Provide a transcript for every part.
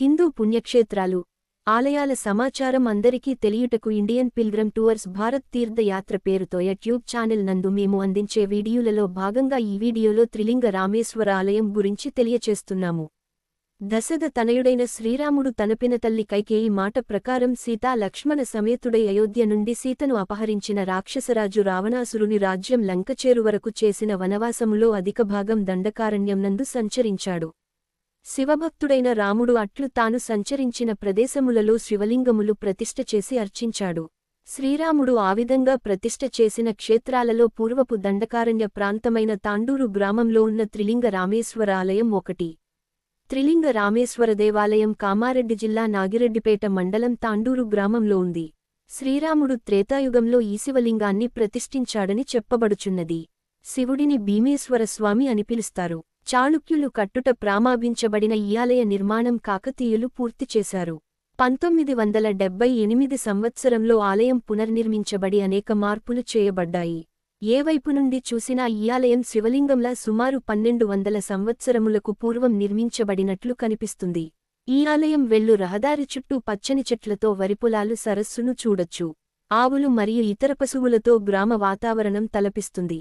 హిందూ పుణ్యక్షేత్రాలు ఆలయాల సమాచారం అందరికీ తెలియుటకు ఇండియన్ పిల్గ్రమ్ టూర్స్ భారత్ తీర్థయాత్ర పేరుతో యూట్యూబ్ ఛానల్ నందు మేము అందించే వీడియోలలో భాగంగా ఈ వీడియోలో త్రిలింగ రామేశ్వర ఆలయం గురించి తెలియచేస్తున్నాము. దశద తనయుడైన శ్రీరాముడు తనపిన తల్లి కైకేయి మాట ప్రకారం సీతా లక్ష్మణ సమేతుడై అయోధ్య నుండి సీతను అపహరించిన రాక్షసరాజు రావణాసురుని రాజ్యం లంకచేరు వరకు చేసిన వనవాసములో అధిక భాగం దండకారణ్యం నందు సంచరించాడు. శివభక్తుడైన రాముడు అట్లు తాను సంచరించిన ప్రదేశములలో శివలింగములు ప్రతిష్ఠ చేసి అర్చించాడు. శ్రీరాముడు ఆ విధంగా ప్రతిష్ఠ చేసిన క్షేత్రాలలో పూర్వపు దండకారణ్య ప్రాంతమైన తాండూరు గ్రామంలో ఉన్న త్రిలింగ రామేశ్వర ఆలయం ఒకటి. త్రిలింగ రామేశ్వర దేవాలయం కామారెడ్డి జిల్లా నాగిరెడ్డిపేట మండలం తాండూరు గ్రామంలో ఉంది. శ్రీరాముడు త్రేతాయుగంలో ఈ శివలింగాన్ని ప్రతిష్ఠించాడని చెప్పబడుచున్నది. శివుడిని భీమేశ్వర స్వామి అని పిలుస్తారు. చాళుక్యులు కట్టుట ప్రామాభించబడిన ఈ ఆలయ నిర్మాణం కాకతీయులు పూర్తి చేశారు. పంతొమ్మిది వందల డెబ్బై ఎనిమిది సంవత్సరంలో ఆలయం పునర్నిర్మించబడి అనేక మార్పులు చేయబడ్డాయి. ఏ వైపు నుండి చూసినా ఈ ఆలయం శివలింగంలా సుమారు పన్నెండు వందల సంవత్సరములకు పూర్వం నిర్మించబడినట్లు కనిపిస్తుంది. ఈ ఆలయం వెళ్ళు రహదారి చుట్టూ పచ్చని చెట్లతో వరిపొలాలు సరస్సును చూడొచ్చు. ఆవులు మరియు ఇతర పశువులతో గ్రామ వాతావరణం తలపిస్తుంది.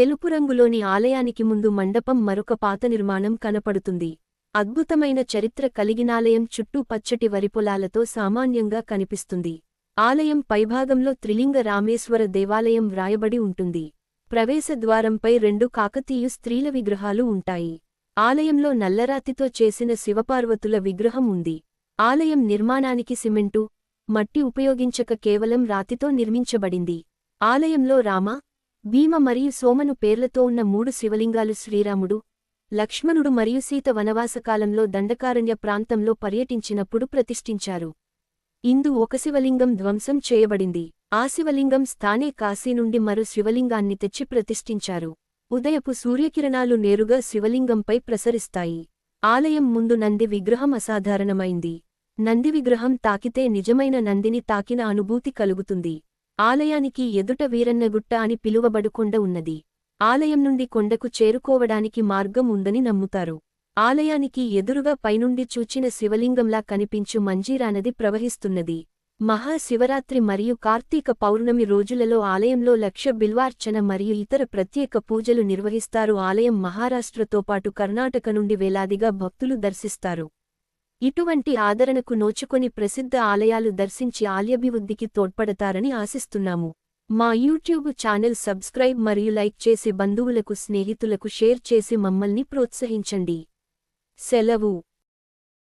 తెలుపు రంగులోని ఆలయానికి ముందు మండపం మరొక పాత నిర్మాణం కనపడుతుంది. అద్భుతమైన చరిత్ర కలిగినాలయం చుట్టూ పచ్చటి వరిపొలాలతో సామాన్యంగా కనిపిస్తుంది. ఆలయం పైభాగంలో త్రిలింగ రామేశ్వర దేవాలయం వ్రాయబడి ఉంటుంది. ప్రవేశద్వారంపై రెండు కాకతీయు స్త్రీల విగ్రహాలు ఉంటాయి. ఆలయంలో నల్లరాతితో చేసిన శివపార్వతుల విగ్రహం ఉంది. ఆలయం నిర్మాణానికి సిమెంటు మట్టి ఉపయోగించక కేవలం రాతితో నిర్మించబడింది. ఆలయంలో రామ భీమ మరియు సోమను పేర్లతో ఉన్న మూడు శివలింగాలు శ్రీరాముడు లక్ష్మణుడు మరియు సీత వనవాసకాలంలో దండకారణ్య ప్రాంతంలో పర్యటించినప్పుడు ప్రతిష్ఠించారు. ఇందు ఒక శివలింగం ధ్వంసం చేయబడింది. ఆ శివలింగం స్థానే కాశీ నుండి మరో శివలింగాన్ని తెచ్చి ప్రతిష్ఠించారు. ఉదయపు సూర్యకిరణాలు నేరుగా శివలింగంపై ప్రసరిస్తాయి. ఆలయం ముందు నంది విగ్రహం అసాధారణమైంది. నంది విగ్రహం తాకితే నిజమైన నందిని తాకిన అనుభూతి కలుగుతుంది. ఆలయానికి ఎదుట వీరన్నగుట్ట అని పిలువబడు కొండ ఉన్నది. ఆలయం నుండి కొండకు చేరుకోవడానికి మార్గం ఉందని నమ్ముతారు. ఆలయానికి ఎదురుగా పైనుండి చూచిన శివలింగంలా కనిపించు మంజీరానది ప్రవహిస్తున్నది. మహాశివరాత్రి మరియు కార్తీక పౌర్ణమి రోజులలో ఆలయంలో లక్ష బిల్వార్చన మరియు ఇతర ప్రత్యేక పూజలు నిర్వహిస్తారు. ఆలయం మహారాష్ట్రతో పాటు కర్ణాటక నుండి వేలాదిగా భక్తులు దర్శిస్తారు. ఇటువంటి ఆదరణకు నోచుకొని ప్రసిద్ధ ఆలయాలు దర్శించి ఆలయాభివృద్ధికి తోడ్పడతారని ఆశిస్తున్నాము. మా యూట్యూబ్ ఛానల్ సబ్స్క్రైబ్ మరియు లైక్ చేసి బంధువులకు స్నేహితులకు షేర్ చేసి మమ్మల్ని ప్రోత్సహించండి. సెలవు.